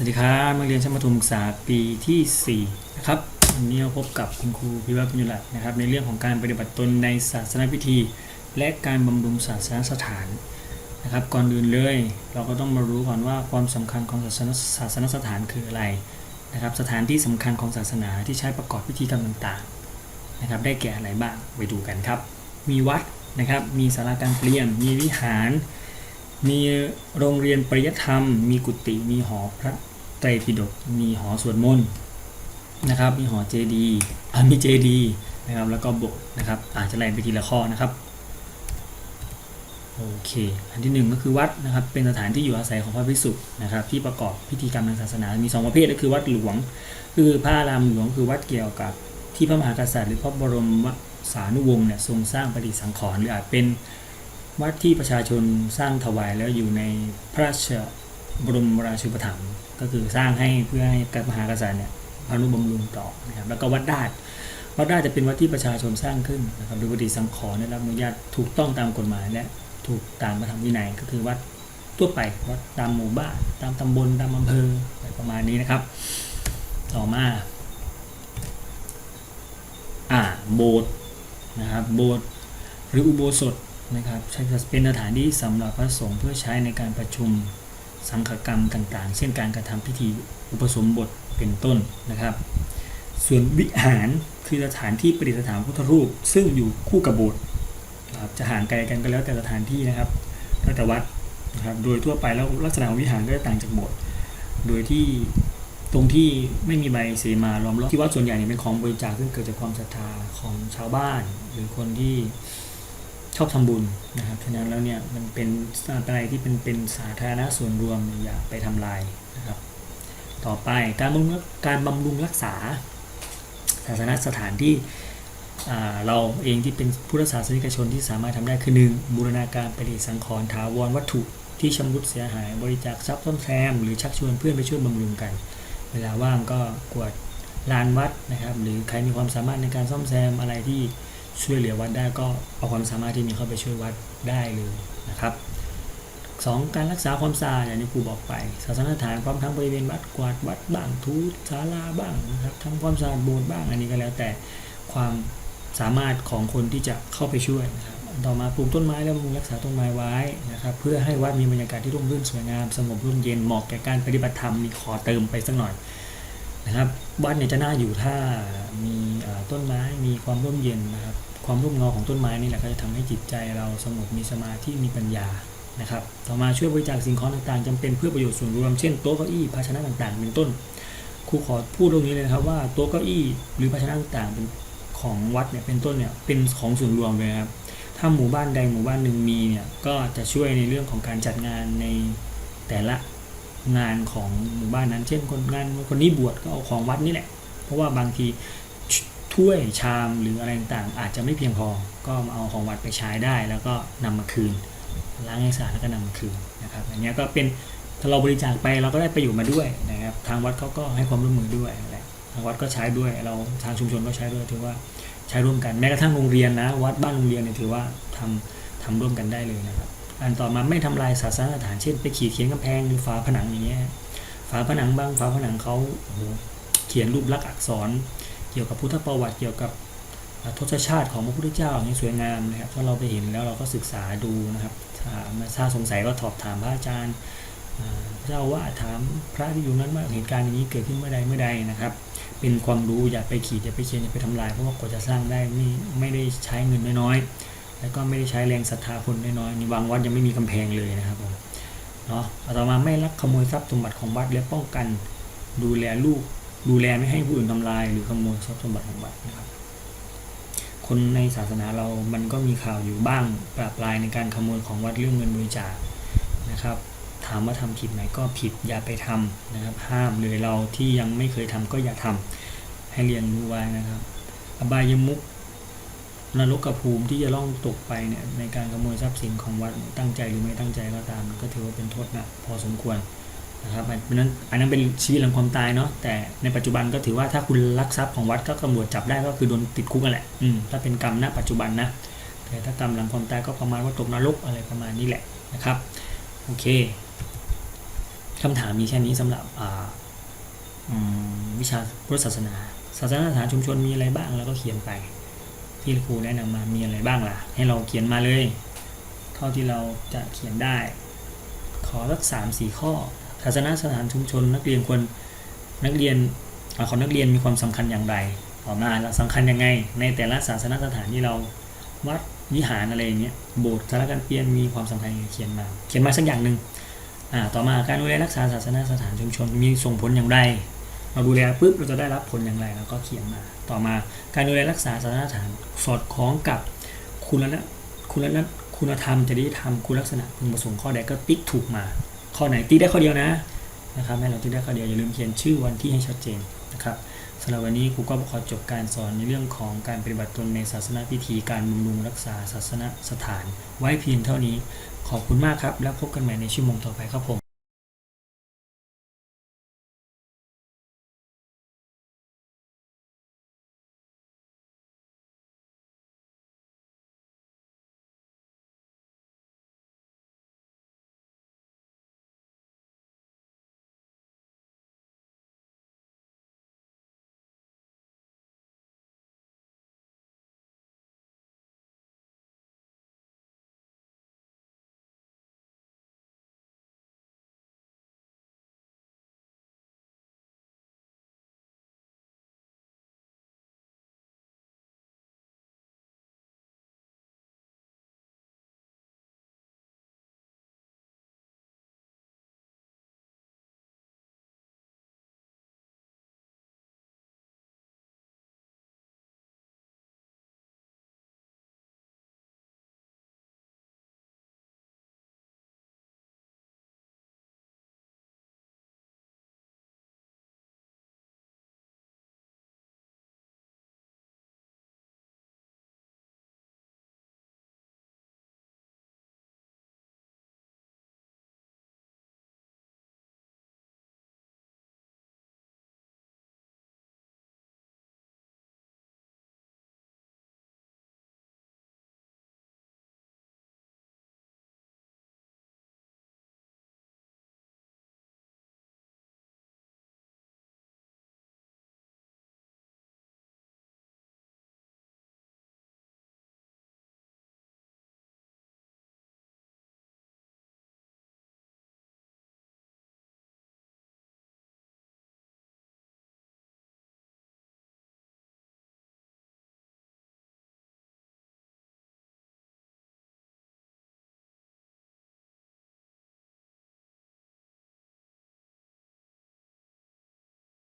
วัสดีครับนักเรียนชั้นประถมศึกษาปีที่ 4 นะครับวันนี้เราพบกับคุณครูพิวัตรพิญญรัตน์นะครับ ในเรื่องของการปฏิบัติตนในศาสนพิธี และการบำรุงศาสนสถานนะครับ ก่อนอื่นเลย เราก็ต้องมารู้ก่อนว่าความสำคัญของศาสนศาสนสถานคืออะไรนะครับ สถานที่สำคัญของศาสนาที่ใช้ประกอบพิธีกรรมต่างๆนะครับ ได้แก่อะไรบ้างไปดูกันครับ มีวัดนะครับ มีศาลาการเปลี่ยน มีวิหาร มีโรงเรียนปริยธรรม มีกุฏิมีหอพระไตรปิฎกมีหอสวดมนต์นะครับ มีหอเจดีย์อ่ามีเจดีย์นะครับแล้วก็โบสถ์นะครับอาจจะไล่ไปทีละข้อนะครับโอเค อันที่หนึ่งก็คือวัดนะครับ เป็นสถานที่อยู่อาศัยของพระภิกษุนะครับ ที่ประกอบพิธีกรรมทางศาสนา มีสองประเภทก็คือวัดหลวง คือพระอารามหลวงคือวัดเกี่ยวกับที่พระมหากษัตริย์ หรือพระบรมสานุวงศ์เนี่ยทรงสร้างปฏิสังขรณ์หรืออาจเป็น วัดที่ประชาชนสร้างถวายแล้วอยู่ในพระราชบรมราชูปถัมภ์ก็คือสร้างให้เพื่อให้กับมหากษัตริย์เนี่ยอนุบำรุงต่อนะครับแล้วก็วัดดาดวัดดาดจะเป็นวัดที่ประชาชนสร้างขึ้นนะครับโดยปฏิสังขรได้รับอนุญาตถูกต้องตามกฎหมายและถูกตามพระธรรมวินัยก็คือวัดทั่วไปวัดตามหมู่บ้านตามตำบลตามอำเภออะไรประมาณนี้นะครับ ต่อมาอ่าโบสถ์นะครับโบสถ์หรืออุโบสถ นะครับใช้เป็นสถานที่สำหรับพระสงฆ์เพื่อใช้ในการประชุมสังฆกรรมต่างๆ เช่นการกระทำพิธีอุปสมบทเป็นต้นนะครับ ส่วนวิหารคือสถานที่ประดิษฐานพุทธรูป ซึ่งอยู่คู่กับโบสถ์นะครับจะห่างไกลกันก็แล้วแต่สถานที่นะครับแล้วแต่วัดนะครับโดยทั่วไปแล้วลักษณะของวิหารก็จะต่างจากโบสถ์โดยที่ตรงที่ไม่มีใบเสมาล้อมรอบที่วัดส่วนใหญ่เนี่ยเป็นของบริจาคซึ่งเกิดจากความศรัทธาของชาวบ้าน หรือคนที่ ชอบทำบุญนะครับฉะนั้นแล้วเนี่ยมันเป็นอะไรที่เป็นเป็นสาธารณะส่วนรวมอย่าไปทำลายนะครับ ต่อไปการบำรุงการบำรุงรักษาศาสนสถานที่เราเองที่เป็นพุทธศาสนิกชนที่สามารถทำได้คือหนึ่งบูรณาการปฏิสังขรณ์ถาวรวัตถุที่ชำรุดเสียหายบริจาคทรัพย์ซ่อมแซมหรือชักชวนเพื่อนไปช่วยบำรุงกัน เวลาว่างก็กวดลานวัดนะครับ หรือใครมีความสามารถในการซ่อมแซมอะไรที่ ช่วยเหลือวัดได้ก็เอาความสามารถที่มีเข้าไปช่วยวัดได้เลยนะครับสองการรักษาความสะอาดอย่างที่ครูบอกไปศาสนสถานพร้อมทั้งบริเวณวัดกวาดวัดบ้างทูศาลาบ้างนะครับทำความสะอาดโบสถ์บ้างอันนี้ก็แล้วแต่ความสามารถของคนที่จะเข้าไปช่วยนะครับต่อมาปลูกต้นไม้และบำรุงรักษาต้นไม้ไว้นะครับ เพื่อให้วัดมีบรรยากาศที่ร่มรื่นสวยงามสงบร่มเย็นเหมาะแก่การปฏิบัติธรรมนี่ขอเติมไปสักหน่อย นะครับวัดเนี่ยจะน่าอยู่ถ้ามีต้นไม้มีความร่มเย็นนะครับความร่มเงาของต้นไม้นี่แหละก็จะทำให้จิตใจเราสงบมีสมาธิมีปัญญานะครับ ต่อมาช่วยบริจาคสิ่งของต่างๆจำเป็นเพื่อประโยชน์ส่วนรวมเช่นโต๊ะเก้าอี้ภาชนะต่างๆ เป็นต้นครูขอพูดตรงนี้เลยครับว่าโต๊ะเก้าอี้หรือภาชนะต่างๆเป็นของวัดเนี่ยเป็นต้นเนี่ยเป็นของส่วนรวมเลยครับถ้าหมู่บ้านใดหมู่บ้านหนึ่งมีเนี่ยก็จะช่วยในเรื่องของการจัดงานในแต่ละ งานของหมู่บ้านนั้น เช่นคนงานคนนี้บวชก็เอาของวัดนี่แหละ เพราะว่าบางทีถ้วยชามหรืออะไรต่างๆอาจจะไม่เพียงพอ ก็มาเอาของวัดไปใช้ได้ แล้วก็นำมาคืนล้างให้สะอาดแล้วก็นำมาคืนนะครับอันนี้ก็เป็นถ้าเราบริจาคไปเราก็ได้ประโยชน์มาด้วยนะครับ ทางวัดเขาก็ให้ความร่วมมือด้วยแหละทางวัดก็ใช้ด้วย เราทางชุมชนก็ใช้ด้วยถือว่าใช้ร่วมกันแม้กระทั่งโรงเรียนนะ วัดบ้านโรงเรียนเนี่ยถือว่าทำทำร่วมกันได้เลยนะครับ อันต่อมาไม่ทำลายศาสนสถานเช่นไปขีดเขียนกำแพงหรือฝาผนังอย่างเงี้ยฝาผนังบางฝาผนังเขาเขียนรูปลักษณ์อักษร เกี่ยวกับพุทธประวัติเกี่ยวกับทศชาติของพระพุทธเจ้าอย่างนี้สวยงามนะครับถ้าเราไปเห็นแล้วเราก็ศึกษาดูนะครับถ้าถ้าสงสัยก็สอบถามพระอาจารย์เจ้าว่าถามพระที่อยู่นั้นว่าเหตุการณ์อย่างนี้เกิดขึ้นเมื่อใดเมื่อใดนะครับ เป็นความรู้อย่าไปขีดอย่าไปเขียนอย่าไปทำลายเพราะว่ากว่าจะสร้างได้ไม่ไม่ได้ใช้เงินน้อยๆ แล้วก็ไม่ได้ใช้แรงศรัทธาคนน้อยๆนี่บางวัดยังไม่มีกำแพงเลยนะครับผมเนาะต่อมาไม่ลักขโมยทรัพย์สมบัติของวัดและป้องกันดูแลลูกดูแลไม่ให้ผู้อื่นทำลาย หรือขโมยทรัพย์สมบัติของวัดนะครับ คนในศาสนาเรามันก็มีข่าวอยู่บ้างปราบปรายในการขโมยของวัดเรื่องเงินบริจาคนะครับ ถามว่าทำผิดไหมก็ผิดอย่าไปทำนะครับ ห้ามเลยเราที่ยังไม่เคยทำก็อย่าทำให้เรียนรู้ไว้นะครับ อบายมุข นรกกภูมิที่จะล่องตกไปเนี่ยในการขโมยทรัพย์สินของวัดตั้งใจหรือไม่ตั้งใจก็ตาม ก็ถือว่าเป็นโทษหนะพอสมควรนะครับอันนั้นอันนั้นเป็นชีวิตหลังความตายเนาะแต่ในปัจจุบันก็ถือว่าถ้าคุณลักทรัพย์ของวัดก็ตำรวจจับได้ก็คือโดนติดคุกนั่นแหละอืมถ้าเป็นกรรมณปัจจุบันนะแต่ถ้ากรรมหลังความตายก็ประมาณว่าตกนรกอะไรประมาณนี้แหละนะครับโอเคคำถามมีแค่นี้สำหรับอ่าวิชาพุทธศาสนา ศาสนสถานชุมชนมีอะไรบ้างแล้วก็เขียนไป ที่ครูแนะนำมามีอะไรบ้างล่ะ ให้เราเขียนมาเลย เท่าที่เราจะเขียนได้ ขอสักสามสี่ข้อศาสนสถานชุมชน นักเรียนควรนักเรียนอของนักเรียนมีความสำคัญอย่างไรต่อมาแล้วสำคัญยังไง ในแต่ละศาสนสถานที่เราวัดวิหารอะไรเงี้ยโบสถ์สารการเปลี่ยนมีความสำคัญยังไงเขียนมา เขียนมาสักอย่างหนึ่งต่อมาการดูแลรักษาศาสนสถานชุมชนมีส่งผลอย่างไร เราดูแลปุ๊บเราจะได้รับผลอย่างไรเราก็เขียนมา ต่อมาการดูแลรักษาศาสนสถานสอดคล้องกับคุณละคุณละคุณธรรมจริยธรรมคุณลักษณะพึงประสงค์ข้อใดก็ติ๊กถูกมา ข้อไหนติ๊กได้ข้อเดียวนะนะครับให้เราติ๊กได้ข้อเดียวอย่าลืมเขียนชื่อวันที่ให้ชัดเจนนะครับสำหรับวันนี้ครูก็ขอจบการสอนในเรื่องของการปฏิบัติตนในศาสนาพิธีการบำรุงรักษาศาสนสถาน ไว้เพียงเท่านี้ ขอบคุณมากครับ แล้วพบกันใหม่ในชั่วโมงต่อไปครับผม